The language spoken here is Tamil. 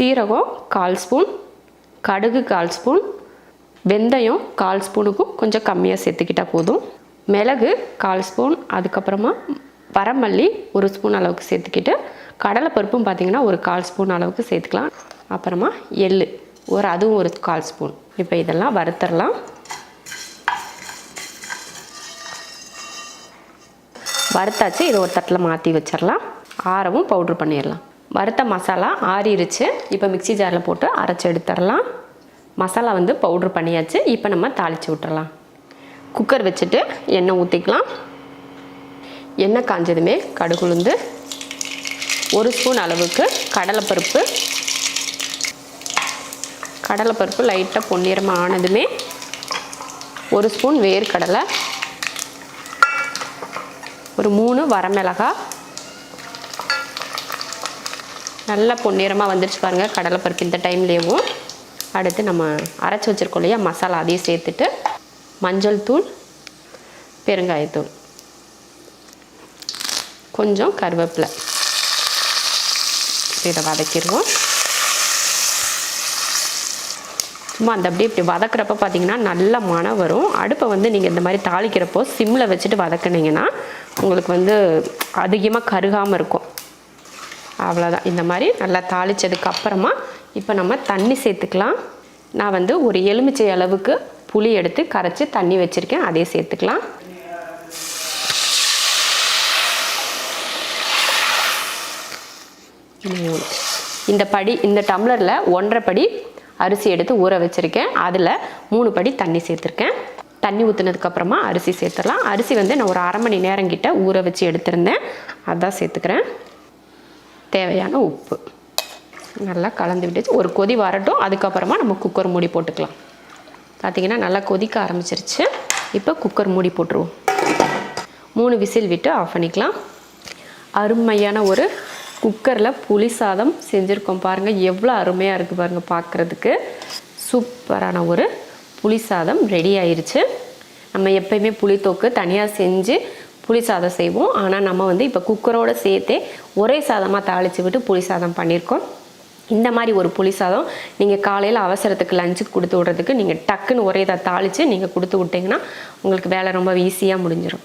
சீரகம் கால் ஸ்பூன் கடுகு கால் ஸ்பூன் வெந்தயம் கால் ஸ்பூனுக்கும் கொஞ்சம் கம்மியாக சேர்த்துக்கிட்டால் போதும். மிளகு கால் ஸ்பூன் அதுக்கப்புறமா வரமல்லி ஒரு ஸ்பூன் அளவுக்கு சேர்த்துக்கிட்டு கடலைப்பருப்பும் பார்த்தீங்கன்னா ஒரு கால் ஸ்பூன் அளவுக்கு சேர்த்துக்கலாம். அப்புறமா எள் ஒரு அதுவும் ஒரு கால் ஸ்பூன். இப்போ இதெல்லாம் வறுத்தரலாம். வறுத்தாச்சு இதை ஒரு தட்டில் மாற்றி வச்சிடலாம் ஆறவும் பவுட்ரு பண்ணிடலாம் வறுத்த மசாலா ஆறிடுச்சு இப்போ மிக்ஸி ஜாரில் போட்டு அரைச்சி எடுத்துடலாம். மசாலா வந்து பவுட்ரு பண்ணியாச்சு. இப்போ நம்ம தாளித்து விட்டுறலாம் குக்கர் வச்சுட்டு எண்ணெய் ஊற்றிக்கலாம் எண்ணெய் காஞ்சதுமே கடுகுளுந்து ஒரு ஸ்பூன் அளவுக்கு கடலைப்பருப்பு. கடலைப்பருப்பு லைட்டாக பொன்னிறமாக ஆனதுமே ஒரு ஸ்பூன் வேர்க்கடலை. ஒரு மூணு வரமிளகாய் நல்லா பொன்னிறமாக வந்துருச்சு பாருங்கள் கடலைப்பருப்பு இந்த டைம்லேயும். அடுத்து நம்ம அரைச்சி வச்சுருக்கோம் இல்லையா மசாலா அதையும் சேர்த்துட்டு மஞ்சள் தூள் பெருங்காயத்தூள். கொஞ்சம் கருவேப்பிலை. இதை வதக்கிடுவோம். சும்மா அந்த அப்படியே இப்படி வதக்குறப்ப பார்த்தீங்கன்னா நல்ல மனம் வரும். அடுப்பை வந்து நீங்கள் இந்த மாதிரி தாளிக்கிறப்போ சிம்மில் வச்சுட்டு வதக்குனீங்கன்னா உங்களுக்கு வந்து அதிகமாக கருகாமல் இருக்கும். அவ்வளோதான் இந்த மாதிரி நல்லா தாளித்ததுக்கு அப்புறமா இப்போ நம்ம தண்ணி சேர்த்துக்கலாம். நான் வந்து ஒரு எலுமிச்சை அளவுக்கு புளி எடுத்து கரைச்சி தண்ணி வச்சுருக்கேன். அதே சேர்த்துக்கலாம். மூணு இந்த படி இந்த டம்ளரில் ஒன்றரை படி அரிசி எடுத்து ஊற வச்சுருக்கேன். அதில் மூணு படி தண்ணி சேர்த்துருக்கேன். தண்ணி ஊற்றுனதுக்கப்புறமா அரிசி சேர்த்துடலாம். அரிசி வந்து நான் ஒரு அரை மணி நேரம் கிட்ட ஊற வச்சு எடுத்திருந்தேன். அதான் சேர்த்துக்கிறேன். தேவையான உப்பு. நல்லா கலந்து விட்டுச்சு ஒரு கொதி வரட்டும். அதுக்கப்புறமா நம்ம குக்கர் மூடி போட்டுக்கலாம். பார்த்திங்கன்னா நல்லா கொதிக்க ஆரம்பிச்சிருச்சு. இப்போ குக்கர் மூடி போட்டுருவோம். மூணு விசில் விட்டு ஆஃப் பண்ணிக்கலாம். அருமையான ஒரு குக்கரில் புளி சாதம் செஞ்சுருக்கோம் பாருங்கள் எவ்வளோ அருமையாக இருக்குது பாருங்கள் பார்க்குறதுக்கு சூப்பரான ஒரு புளி சாதம் ரெடி ஆயிடுச்சு நம்ம எப்பயுமே புளித்தோக்கு தனியாக செஞ்சு புளி சாதம் செய்வோம். ஆனால் நம்ம வந்து இப்போ குக்கரோடு சேர்த்தே ஒரே சாதமாக தாளித்து விட்டு புளி சாதம் பண்ணியிருக்கோம் இந்த மாதிரி ஒரு புளி சாதம் நீங்கள் காலையில் அவசரத்துக்கு லஞ்சுக்கு கொடுத்து விட்றதுக்கு நீங்கள் டக்குன்னு ஒரே இதை தாளித்து நீங்கள் கொடுத்து விட்டிங்கன்னா உங்களுக்கு வேலை ரொம்ப ஈஸியாக முடிஞ்சிடும்